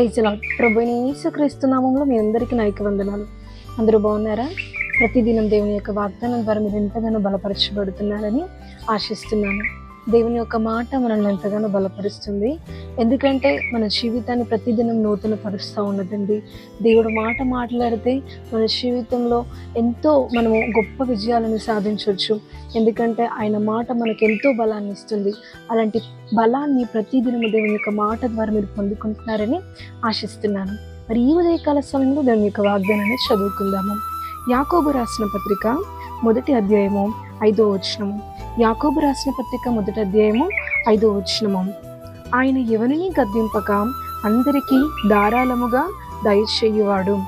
ప్రైజ్లా ప్రభుని యేసుక్రీస్తు నామంలో మీ అందరికీ నైక వందనాలు. అందరూ బాగున్నారా? ప్రతిదినం దేవుని యొక్క వాగ్దానం ద్వారా మీరు ఎంతగానో బలపరచబడుతున్నారని ఆశిస్తున్నాను. దేవుని యొక్క మాట మనల్ని ఎంతగానో బలపరుస్తుంది. ఎందుకంటే మన జీవితాన్ని ప్రతిదినం నూతన పరుస్తూ ఉన్నదండి. దేవుడు మాట మాట్లాడితే మన జీవితంలో ఎంతో మనము గొప్ప విజయాలను సాధించవచ్చు. ఎందుకంటే ఆయన మాట మనకు ఎంతో బలాన్ని ఇస్తుంది. అలాంటి బలాన్ని ప్రతిదినము దేవుని యొక్క మాట ద్వారా మీరు పొందుకుంటున్నారని ఆశిస్తున్నాను. మరి ఈ ఉదయకాల సమయంలో దేవుని యొక్క వాగ్దానాన్ని చదువుకుందాము. యాకోబు రాసిన పత్రిక మొదటి అధ్యాయము ఐదో వచనము. యాకోబు రాసిన పత్రిక మొదటి అధ్యాయము ఐదో వచనము. ఆయన ఎవరిని గద్దింపక అందరికీ ధారాళముగా దయచేయువాడు.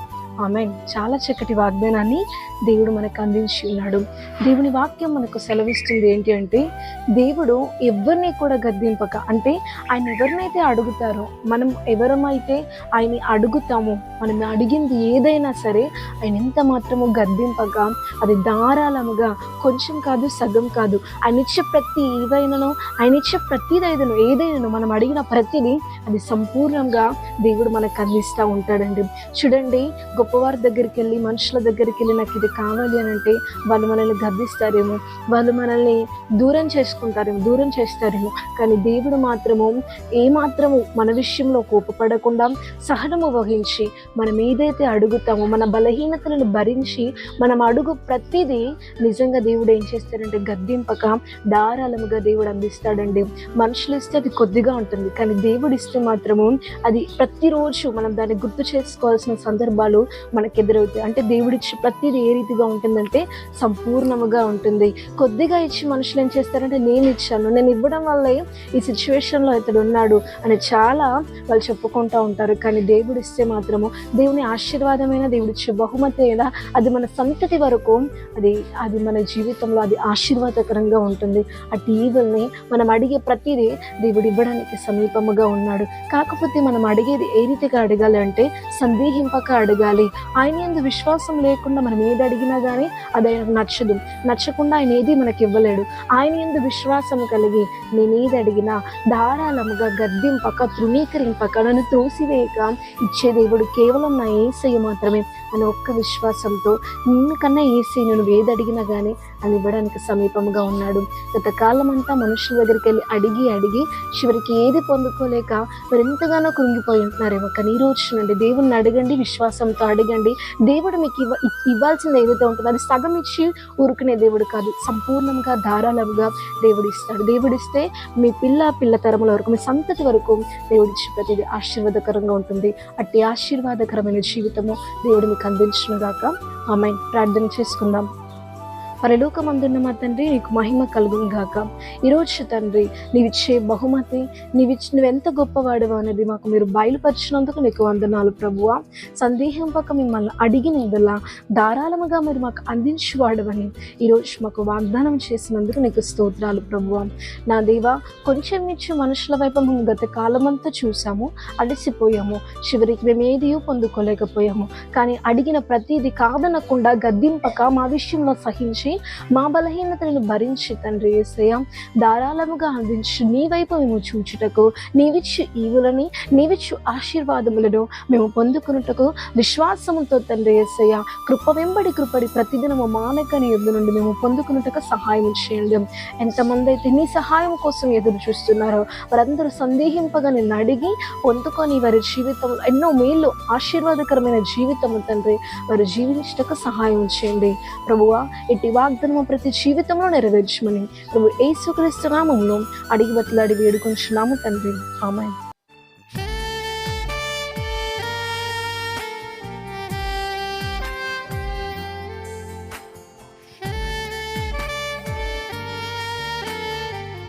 ఆమె చాలా చక్కటి వాగ్దానాన్ని దేవుడు మనకు అందించి ఉన్నాడు దేవుని వాక్యం మనకు సెలవిస్తుంది ఏంటి అంటే దేవుడు ఎవరిని కూడా గద్దింపక అంటే ఆయన ఎవరినైతే అడుగుతారో మనం ఎవరమైతే ఆయన అడుగుతామో మనం అడిగింది ఏదైనా సరే ఆయన ఎంత మాత్రమో గద్దింపక అది ధారాళముగా కొంచెం కాదు సగం కాదు ఆయన ఇచ్చే ప్రతి ఏదైనాను ఆయన ఇచ్చే ప్రతిదైదను ఏదైనాను మనం అడిగిన ప్రతిదీ అది సంపూర్ణంగా దేవుడు మనకు అందిస్తూ ఉంటాడండి. చూడండి గొప్పవారి దగ్గరికి వెళ్ళి మనుషుల దగ్గరికి వెళ్ళి నాకు ఇది కావాలి అని అంటే వాళ్ళు మనల్ని గర్దిస్తారేమో వాళ్ళు మనల్ని దూరం చేసుకుంటారేమో దూరం చేస్తారేమో. కానీ దేవుడు మాత్రము ఏ మాత్రము మన విషయంలో కోపపడకుండా సహనము వహించి మనం ఏదైతే అడుగుతామో మన బలహీనతలను భరించి మనం అడుగు ప్రతిదీ నిజంగా దేవుడు ఏం చేస్తాడంటే గద్దింపక ధారాళముగా దేవుడు అందిస్తాడండి. మనుషులు ఇస్తే అది కొద్దిగా ఉంటుంది కానీ దేవుడు ఇస్తే మాత్రము అది ప్రతిరోజు మనం దాన్ని గుర్తు చేసుకోవాల్సిన సందర్భాలు మనకు ఎదురవుతాయి అంటే దేవుడిచ్చి ప్రతిది ఏ రీతిగా ఉంటుందంటే సంపూర్ణముగా ఉంటుంది. కొద్దిగా ఇచ్చి మనుషులు ఏం చేస్తారంటే నేను ఇచ్చాను నేను ఇవ్వడం వల్లే ఈ సిచ్యువేషన్లో ఇతడు ఉన్నాడు అని చాలా వాళ్ళు చెప్పుకుంటూ ఉంటారు. కానీ దేవుడు ఇస్తే మాత్రము దేవుని ఆశీర్వాదమైన దేవుడిచ్చే బహుమతి అయినా అది మన సంతతి వరకు అది అది మన జీవితంలో అది ఆశీర్వాదకరంగా ఉంటుంది. ఆ టీవీల్ని మనం అడిగే ప్రతిదీ దేవుడు ఇవ్వడానికి సమీపముగా ఉన్నాడు. కాకపోతే మనం అడిగేది ఏ రీతిగా అడగాలి అంటే సందేహింపక అడగాలి. ఆయన ఎందు విశ్వాసం లేకుండా మనం ఏది అడిగినా కానీ అది ఆయనకు నచ్చదు. నచ్చకుండా ఆయన ఏది మనకి ఇవ్వలేడు. ఆయన ఎందు విశ్వాసం కలిగి నేను ఏది అడిగినా ధారాళముగా గద్దింపక తృణీకరింపక నన్ను త్రోసివేయక ఇచ్చే దేవుడు కేవలం నా ఏసయ్య మాత్రమే అని ఒక్క విశ్వాసంతో నిన్ను కన్నా ఏసై నువ్వు ఏది అడిగినా కానీ అని ఇవ్వడానికి సమీపంగా ఉన్నాడు. గత కాలం అంతా మనుషుల దగ్గరికి వెళ్ళి అడిగి అడిగి చివరికి ఏది పొందుకోలేక మరి ఎంతగానో కృంగిపోయి ఉంటున్నారేమో కానీ ఈ రోజు నుండి దేవుణ్ణి అడగండి విశ్వాసంతో అడగండి. దేవుడు మీకు ఇవ్వ ఇవ్వాల్సింది ఏదైతే ఉంటుందో అది సగం ఇచ్చి ఊరుకునే దేవుడు కాదు సంపూర్ణంగా ధారాళంగా దేవుడు ఇస్తాడు దేవుడు ఇస్తే మీ పిల్ల పిల్ల తరముల వరకు మీ సంతతి వరకు దేవుడి ప్రతిదీ ఆశీర్వాదకరంగా ఉంటుంది. అట్టి ఆశీర్వాదకరమైన జీవితము దేవుడు మీకు అందించిన దాకా ఆమె ప్రార్థన చేసుకుందాం. పరలోకమందున్న మా తండ్రి నీకు మహిమ కలుగును గాక ఈరోజు తండ్రి నీవిచ్చే బహుమతి నీవిచ్చి నువ్వెంత గొప్పవాడవు అనేది మాకు మీరు బయలుపరిచినందుకు నీకు వందనాలు ప్రభువ. సందేహింపక మిమ్మల్ని అడిగిన ఎదలా ధారాళముగా మీరు మాకు అందించువాడవని ఈరోజు మాకు వాగ్దానం చేసినందుకు నీకు స్తోత్రాలు ప్రభువ. నా దేవ కొంచెం ఇచ్చి మనుషుల వైపు మేము గత కాలమంతా చూసాము అలసిపోయాము. చివరికి మేము ఏది పొందుకోలేకపోయాము. కానీ అడిగిన ప్రతిదీ కాదనకుండా గద్దింపక మా విషయంలో సహించి మా బలహీనతలను భరించి తండ్రి ఏసయ్య ధారాళముగా అందించి నీ వైపు మేము చూచుటకు నీవిచ్చు ఈవులని నీవిచ్చు ఆశీర్వాదములను మేము పొందుకున్నటకు విశ్వాసముతో తండ్రి ఏసయ్య కృప వెంబడి కృపడి ప్రతిదినము మానకని ఎదురు నుండి మేము పొందుకున్నటకు సహాయం చేయండి. ఎంతమంది అయితే నీ సహాయం కోసం ఎదురు చూస్తున్నారో వారందరూ సందేహింపగా నిన్ను అడిగి పొందుకొని వారి జీవితంలో ఎన్నో మేలు ఆశీర్వాదకరమైన జీవితము తండ్రి వారు జీవించటకు సహాయం చేయండి. ప్రభువా ఇటు వాగ్దానం ప్రతి జీవితంలో నెరవేర్చమని ప్రభు ఏసుక్రీస్తు నామంలో అడిగి బతులాడి వేడుకొంచున్నాము తండ్రి. ఆమె